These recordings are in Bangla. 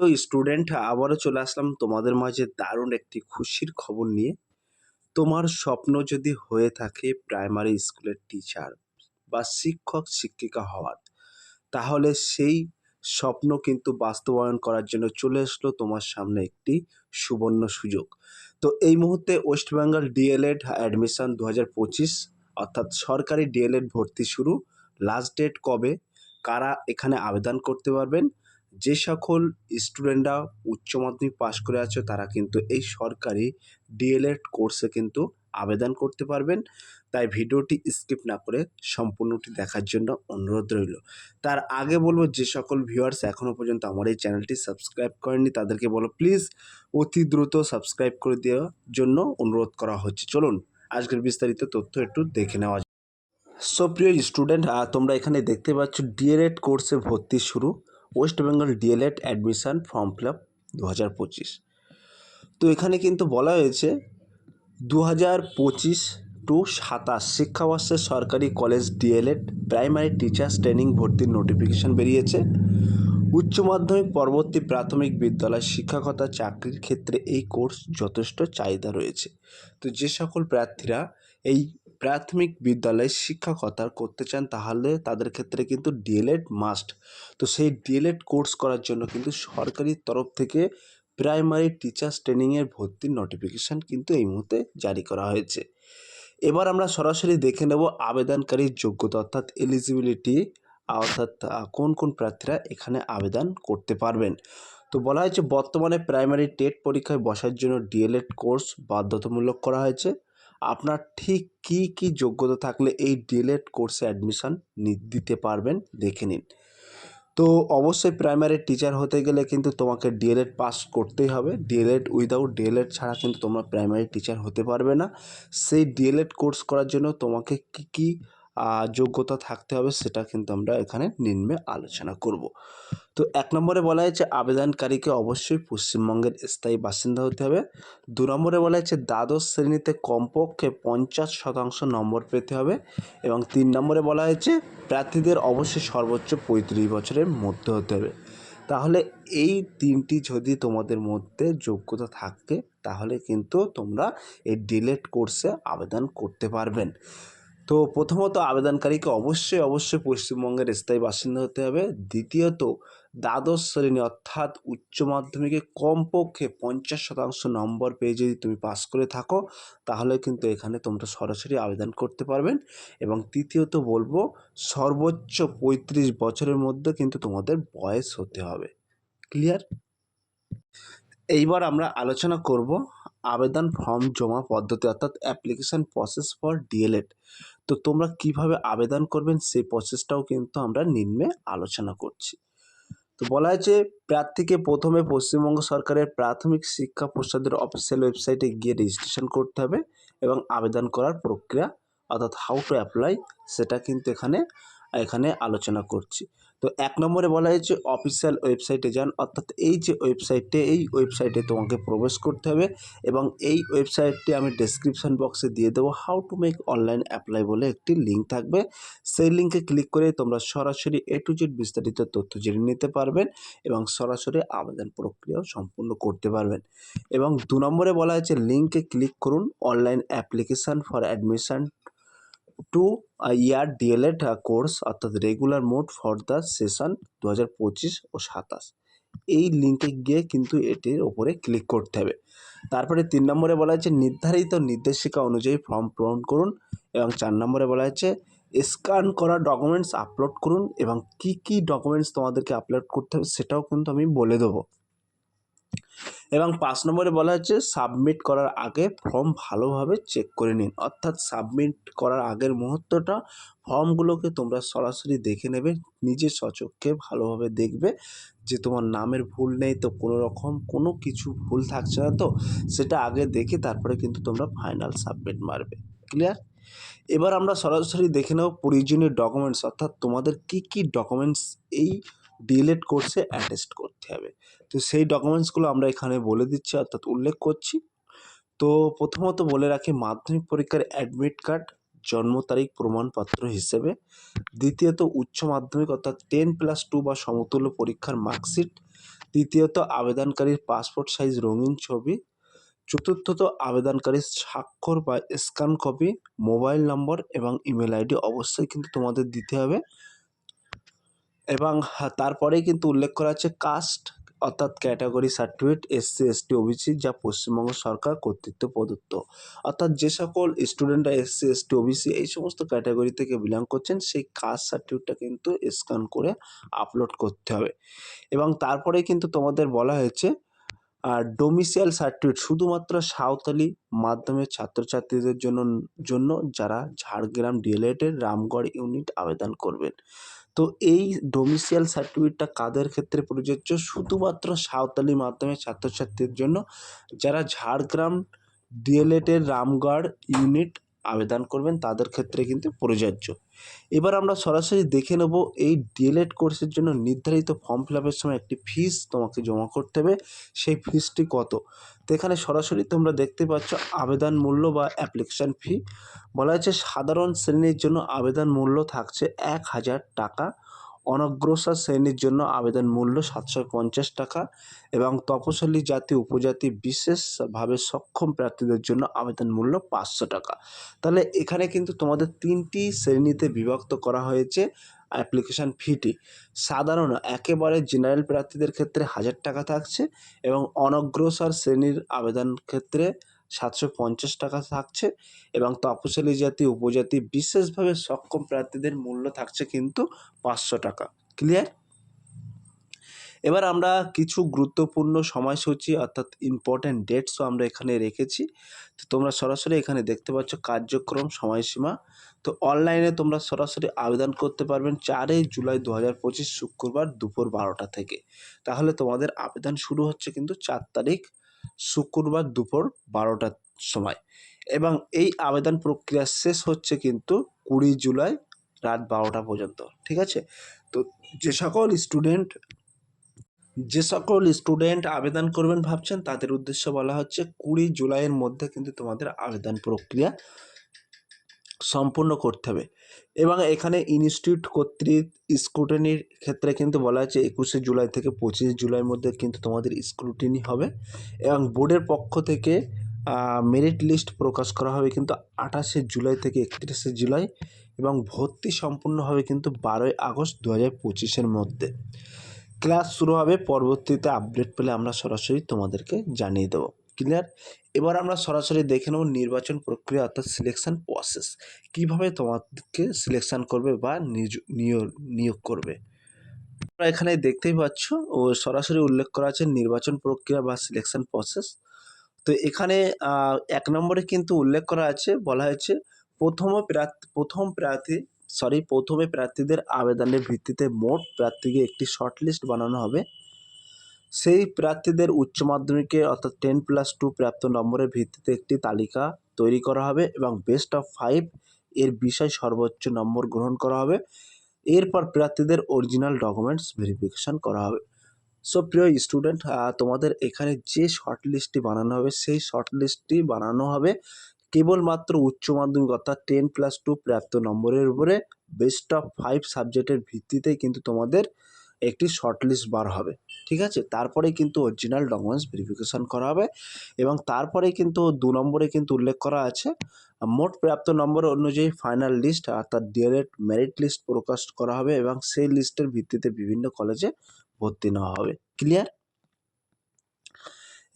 তো স্টুডেন্ট আবারও চলে আসলাম তোমাদের মাঝে দারুণ একটি খুশির খবর নিয়ে। তোমার স্বপ্ন যদি হয়ে থাকে প্রাইমারি স্কুলের টিচার বা শিক্ষক, শিক্ষিকা হওয়ার, তাহলে সেই স্বপ্ন কিন্তু বাস্তবায়ন করার জন্য চলে আসলো তোমার সামনে একটি সুবর্ণ সুযোগ। তো এই মুহূর্তে ওয়েস্ট বেঙ্গল ডিএলএড অ্যাডমিশন দু হাজার পঁচিশ, অর্থাৎ সরকারি ডিএলএড ভর্তি শুরু। লাস্ট ডেট কবে? কারা এখানে আবেদন করতে পারবেন? যে সকল স্টুডেন্টরা উচ্চ মাধ্যমিক পাশ করে আছে, তারা কিন্তু এই সরকারি ডিএলএড কোর্সে কিন্তু আবেদন করতে পারবেন। তাই ভিডিওটি স্কিপ না করে সম্পূর্ণটি দেখার জন্য অনুরোধ রইল। তার আগে বলব, যে সকল ভিউয়ার্স এখনও পর্যন্ত আমার এই চ্যানেলটি সাবস্ক্রাইব করেননি, তাদেরকে বলো প্লিজ অতি দ্রুত সাবস্ক্রাইব করে দেওয়ার জন্য অনুরোধ করা হচ্ছে। চলুন, আজকের বিস্তারিত তথ্য একটু দেখে নেওয়া সো প্রিয় স্টুডেন্ট তোমরা এখানে দেখতে পাচ্ছ ডিএলএড কোর্সে ভর্তি শুরু। West Bengal D El Ed admission form fill up দু হাজার পঁচিশ। তো এখানে কিন্তু বলা হয়েছে দু হাজার পঁচিশ টু সাতাশ শিক্ষাবর্ষে সরকারি college D El Ed primary teachers training ভর্তির নোটিফিকেশান বেরিয়েছে। উচ্চ মাধ্যমিক, পরবর্তী প্রাথমিক বিদ্যালয় শিক্ষকতা চাকরির ক্ষেত্রে এই কোর্স যথেষ্ট চাহিদা রয়েছে। তো যে সকল প্রার্থীরা এই প্রাথমিক বিদ্যালয়ে শিক্ষকতা করতে চান, তাহলে তাদের ক্ষেত্রে কিন্তু ডিএলএড মাস্ট তো সেই ডিএলএড কোর্স করার জন্য কিন্তু সরকারি তরফ থেকে প্রাইমারি টিচার্স ট্রেনিংয়ের ভর্তির নোটিফিকেশান কিন্তু এই মুহূর্তে জারি করা হয়েছে। এবার আমরা সরাসরি দেখে নেব আবেদনকারীর যোগ্যতা, অর্থাৎ এলিজিবিলিটি অর্থাৎ কোন কোন প্রার্থীরা এখানে আবেদন করতে পারবেন। তো বলা হয়েছে, বর্তমানে প্রাইমারি টেট পরীক্ষায় বসার জন্য ডিএলএড কোর্স বাধ্যতামূলক করা হয়েছে। আপনার ঠিক কি কি যোগ্যতা থাকলে এই ডিএলএড কোর্সে অ্যাডমিশান দিতে পারবেন? দেখে নিন। তো অবশ্যই প্রাইমারি টিচার হতে গেলে কিন্তু তোমাকে ডিএলএড পাস করতেই হবে। ডিএলএড উইদাউট ডিএলএড ছাড়া কিন্তু তোমরা প্রাইমারি টিচার হতে পারবে না। সেই ডিএলএড কোর্স করার জন্য তোমাকে কি, কী যোগ্যতা থাকতে হবে সেটা কিন্তু আমরা এখানে নিম্নে আলোচনা করব। তো এক নম্বরে বলা হয়েছে আবেদনকারীকে অবশ্যই পশ্চিমবঙ্গের স্থায়ী বাসিন্দা হতে হবে। দু নম্বরে বলা হয়েছে দ্বাদশ শ্রেণীতে কমপক্ষে পঞ্চাশ শতাংশ নম্বর পেতে হবে এবং তিন নম্বরে বলা হয়েছে প্রার্থীদের অবশ্যই সর্বোচ্চ পঁয়ত্রিশ বছরের মধ্যে হতে হবে। তাহলে এই তিনটি যদি তোমাদের মধ্যে যোগ্যতা থাকে তাহলে কিন্তু তোমরা এই ডিলেট কোর্সে আবেদন করতে পারবেন। তো প্রথমত আবেদনকারীকে অবশ্যই অবশ্যই পশ্চিমবঙ্গের স্থায়ী বাসিন্দা হতে হবে। দ্বিতীয়ত, দ্বাদশ শ্রেণি অর্থাৎ উচ্চ মাধ্যমিকে কমপক্ষে পঞ্চাশ শতাংশ নম্বর পেয়ে যদি তুমি পাস করে থাকো, তাহলে কিন্তু এখানে তোমরা সরাসরি আবেদন করতে পারবেন। এবং তৃতীয়ত বলব, সর্বোচ্চ পঁয়ত্রিশ বছরের মধ্যে কিন্তু তোমাদের বয়স হতে হবে। ক্লিয়ার? এইবার আমরা আলোচনা করব আবেদন ফর্ম জমা পদ্ধতি অর্থাৎ অ্যাপ্লিকেশান প্রসেস ফর ডিএলএড। তো তোমরা কীভাবে আবেদন করবেন সেই প্রসেসটাও কিন্তু আমরা নিম্নে আলোচনা করছি। তো বলা হয়েছে, প্রার্থীকে প্রথমে পশ্চিমবঙ্গ সরকারের প্রাথমিক শিক্ষা পর্ষদের অফিসিয়াল ওয়েবসাইটে গিয়ে রেজিস্ট্রেশন করতে হবে এবং আবেদন করার প্রক্রিয়া, অর্থাৎ হাউ টু অ্যাপ্লাই সেটা কিন্তু এখানে এখানে আলোচনা করছি। তো এক নম্বরে বলা হয়েছে অফিসিয়াল ওয়েবসাইটে যান। অর্থাৎ এই যে ওয়েবসাইটে এই ওয়েবসাইটে তোমাকে প্রবেশ করতে হবে এবং এই ওয়েবসাইটটি আমি ডেসক্রিপশান বক্সে দিয়ে দেবো how to make online apply বলে একটি লিঙ্ক থাকবে। সেই লিঙ্কে ক্লিক করে তোমরা সরাসরি এ টু জেড বিস্তারিত তথ্য জেনে নিতে পারবেন এবং সরাসরি আবেদন প্রক্রিয়াও সম্পূর্ণ করতে পারবেন। এবং দু নম্বরে বলা হয়েছে লিঙ্কে ক্লিক করুন online application for admission two year D El Ed course অর্থাৎ regular mode for the session দু হাজার পঁচিশ ও সাতাশ। এই লিঙ্কে গিয়ে কিন্তু এটির ওপরে ক্লিক করতে হবে। তারপরে তিন নম্বরে বলা হয়েছে, নির্ধারিত নির্দেশিকা অনুযায়ী ফর্ম পূরণ করুন এবং চার নম্বরে বলা হয়েছে স্ক্যান করা ডকুমেন্টস আপলোড করুন এবং কি কি ডকুমেন্টস তোমাদেরকে আপলোড করতে হবে সেটাও কিন্তু আমি বলে দেবো। এবং পাঁচ নম্বরে বলা হচ্ছে সাবমিট করার আগে ফর্ম ভালোভাবে চেক করে নিন। অর্থাৎ সাবমিট করার আগের মুহূর্তটা ফর্মগুলোকে তোমরা সরাসরি দেখে নেবে, নিজে সচক্ষে ভালোভাবে দেখবে যে তোমার নামের ভুল নেই তো কোনো রকম কোনো কিছু ভুল থাকছে না তো, সেটা আগে দেখে তারপরে কিন্তু তোমরা ফাইনাল সাবমিট মারবে। ক্লিয়ার এবার আমরা সরাসরি দেখে নেব প্রয়োজনীয় ডকুমেন্টস অর্থাৎ তোমাদের কী কী ডকুমেন্টস এই ডিএলএড কোর্সে অ্যাটেস্ট করতে হবে। তো সেই ডকুমেন্টসগুলো আমরা এখানে বলে দিচ্ছি, অর্থাৎ উল্লেখ করছি। তো প্রথমত বলে রাখি, মাধ্যমিক পরীক্ষার অ্যাডমিট কার্ড জন্ম তারিখ প্রমাণপত্র হিসেবে। দ্বিতীয়ত, উচ্চ মাধ্যমিক অর্থাৎ টেন প্লাস টু বা সমতুল্য পরীক্ষার মার্কশিট তৃতীয়ত, আবেদনকারীর পাসপোর্ট সাইজ রঙিন ছবি। চতুর্থত, আবেদনকারীর স্বাক্ষর বা স্ক্যান কপি মোবাইল নম্বর এবং ইমেল আইডি অবশ্যই কিন্তু তোমাদের দিতে হবে। এবং হা- তারপরেই কিন্তু উল্লেখ করা আছে কাস্ট অর্থাৎ category certificate, SC, ST, OBC যা পশ্চিমবঙ্গ সরকার কর্তৃত্ব প্রদত্ত। অর্থাৎ যে সকল স্টুডেন্টরা এসসি, এসটি, ওবিসি এই সমস্ত ক্যাটাগরি থেকে বিলং করছেন, সেই কাস্ট সার্টিফিকেটটা কিন্তু স্ক্যান করে আপলোড করতে হবে। এবং তারপরে কিন্তু তোমাদের বলা হয়েছে আর ডোমিসিয়াল সার্টিফিকেট শুধুমাত্র সাঁওতালি মাধ্যমের ছাত্রছাত্রীদের জন্য জন্য যারা ঝাড়গ্রাম ডিএলএডের রামগড় ইউনিট আবেদন করবেন। তো এই ডোমিসিয়াল সার্টিফিকেটটা কাদের ক্ষেত্রে প্রযোজ্য? শুধুমাত্র সাঁওতালি মাধ্যমের ছাত্রছাত্রীর জন্য। যারা ঝাড়গ্রাম ডিএলএডের রামগড় ইউনিট আবেদন করবেন, তাদের ক্ষেত্রে কিন্তু প্রযোজ্য। এবার আমরা সরাসরি দেখে নেব এই ডিএলএড কোর্সের জন্য নির্ধারিত ফর্ম ফিল আপের সময় একটি ফিস তোমাকে জমা করতে হবে, সেই ফিসটি কত? তো এখানে সরাসরি তোমরা দেখতে পাচ্ছ আবেদন মূল্য বা অ্যাপ্লিকেশান ফি বলা হয়েছে সাধারণ শ্রেণির জন্য আবেদন মূল্য থাকছে এক হাজার টাকা। অনগ্রসর শ্রেণির জন্য আবেদন মূল্য সাতশো পঞ্চাশ টাকা এবং তপশিলি জাতি, উপজাতি বিশেষভাবে সক্ষম প্রার্থীদের জন্য আবেদন মূল্য পাঁচশো টাকা। তাহলে এখানে কিন্তু তোমাদের তিনটি শ্রেণীতে বিভক্ত করা হয়েছে অ্যাপ্লিকেশান ফিটি। সাধারণ একেবারে জেনারেল প্রার্থীদের ক্ষেত্রে হাজার টাকা থাকছে এবং অনগ্রসর শ্রেণির আবেদন ক্ষেত্রে সাতশো পঞ্চাশ টাকা থাকছে এবং তপশিলি জাতি, উপজাতি বিশেষভাবে সক্ষম প্রার্থীদের মূল্য থাকছে কিন্তু পাঁচশো টাকা। ক্লিয়ার এবার আমরা কিছু গুরুত্বপূর্ণ সময়সূচি অর্থাৎ ইম্পর্ট্যান্ট ডেটসও আমরা এখানে রেখেছি। তো তোমরা সরাসরি এখানে দেখতে পাচ্ছ কার্যক্রম সময়সীমা। তো অনলাইনে তোমরা সরাসরি আবেদন করতে পারবেন চারই জুলাই দু হাজার পঁচিশ শুক্রবার দুপুর বারোটা থেকে। তাহলে তোমাদের আবেদন শুরু হচ্ছে কিন্তু চার তারিখ শুক্রবার দুপুর বারোটার সময়। এবং এই আবেদন প্রক্রিয়া শেষ হচ্ছে কিন্তু কুড়ি জুলাই রাত বারোটা পর্যন্ত। ঠিক আছে? তো যে সকল স্টুডেন্ট, যে সকল স্টুডেন্ট আবেদন করবেন ভাবছেন, তাদের উদ্দেশ্য বলা হচ্ছে কুড়ি জুলাইয়ের মধ্যে কিন্তু তোমাদের আবেদন প্রক্রিয়া সম্পূর্ণ করতে হবে। এবং এখানে ইনস্টিটিউট কর্তৃক স্ক্রুটিনির ক্ষেত্রে কিন্তু বলা হচ্ছে একুশে জুলাই থেকে পঁচিশে জুলাইয়ের মধ্যে কিন্তু তোমাদের স্ক্রুটিনি হবে। এবং বোর্ডের পক্ষ থেকে মেরিট লিস্ট প্রকাশ করা হবে কিন্তু আঠাশে জুলাই থেকে একত্রিশে জুলাই এবং ভর্তি সম্পূর্ণ হবে কিন্তু বারোই আগস্ট দু হাজার পঁচিশের মধ্যে। ক্লাস শুরু হবে, পরবর্তীতে আপডেট পেলে আমরা সরাসরি তোমাদেরকে জানিয়ে দেবো। ক্লিয়ার এবার আমরা সরাসরি দেখে নেব নির্বাচন প্রক্রিয়া অর্থাৎ সিলেকশন প্রসেস কীভাবে তোমাদেরকে সিলেকশন করবে বা নিয়োগ নিয়োগ করবে? তোমরা এখানে দেখতেই পাচ্ছ ও সরাসরি উল্লেখ করা আছে নির্বাচন প্রক্রিয়া বা সিলেকশন প্রসেস তো এখানে এক নম্বরে কিন্তু উল্লেখ করা আছে, বলা হয়েছে প্রথম প্রার্থী প্রথম প্রার্থী সরি প্রথমে প্রার্থীদের আবেদনের ভিত্তিতে মোট প্রার্থীকে একটি শর্ট লিস্ট বানানো হবে। সেই প্রার্থীদের উচ্চ মাধ্যমিকে অর্থাৎ টেন প্লাস টু প্রাপ্ত নম্বরের ভিত্তিতে একটি তালিকা তৈরি করা হবে এবং বেস্ট অফ ফাইভ এর বিষয় সর্বোচ্চ নম্বর গ্রহণ করা হবে। এরপর প্রার্থীদের অরিজিনাল ডকুমেন্টস ভেরিফিকেশন করা হবে। সো প্রিয় স্টুডেন্ট তোমাদের এখানে যে শর্ট লিস্টটি বানানো হবে, সেই শর্ট লিস্টটি বানানো হবে কেবলমাত্র উচ্চ মাধ্যমিক অর্থাৎ টেন প্লাস টু প্রাপ্ত নম্বরের উপরে। বেস্ট অফ ফাইভ সাবজেক্টের ভিত্তিতেই কিন্তু তোমাদের একটি শর্ট লিস্ট বার হবে, ঠিক আছে? তারপরে কিন্তু অরিজিনাল ডকুমেন্টস ভেরিফিকেশন করা হবে এবং তারপরে কিন্তু দু নম্বরে কিন্তু উল্লেখ করা আছে, মোট প্রাপ্ত নম্বর অনুযায়ী ফাইনাল লিস্ট অর্থাৎ D El Ed merit list প্রকাশ করা হবে এবং সেই লিস্টের ভিত্তিতে বিভিন্ন কলেজে ভর্তি নেওয়া হবে ক্লিয়ার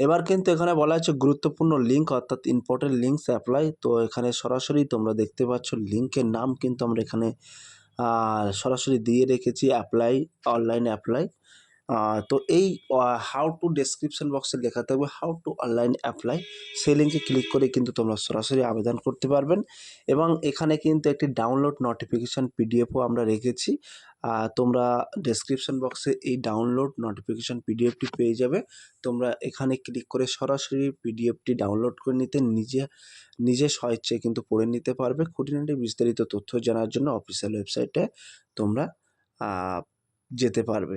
এবার কিন্তু এখানে বলা আছে গুরুত্বপূর্ণ লিঙ্ক অর্থাৎ ইম্পর্টেন্ট লিঙ্কস অ্যাপ্লাই তো এখানে সরাসরি তোমরা দেখতে পাচ্ছ লিঙ্কের নাম কিন্তু আমরা এখানে সরাসরি দিয়ে রেখেছি অ্যাপ্লাই অনলাইন অ্যাপ্লাই তো এই হাউ টু ডেসক্রিপশন বক্সে লেখা থাকবে হাউ টু অনলাইন অ্যাপ্লাই সেই লিঙ্কে ক্লিক করে কিন্তু তোমরা সরাসরি আবেদন করতে পারবেন। এবং এখানে কিন্তু একটি ডাউনলোড নোটিফিকেশান পিডিএফও আমরা রেখেছি। তোমরা ডেসক্রিপশন বক্সে এই ডাউনলোড নোটিফিকেশান পিডিএফটি পেয়ে যাবে। তোমরা এখানে ক্লিক করে সরাসরি পিডিএফটি ডাউনলোড করে নিতে নিজে নিজে স্বেচ্ছায় কিন্তু পড়ে নিতে পারবে। খুঁটিনাটি বিস্তারিত তথ্য জানার জন্য অফিসিয়াল ওয়েবসাইটে তোমরা যেতে পারবে।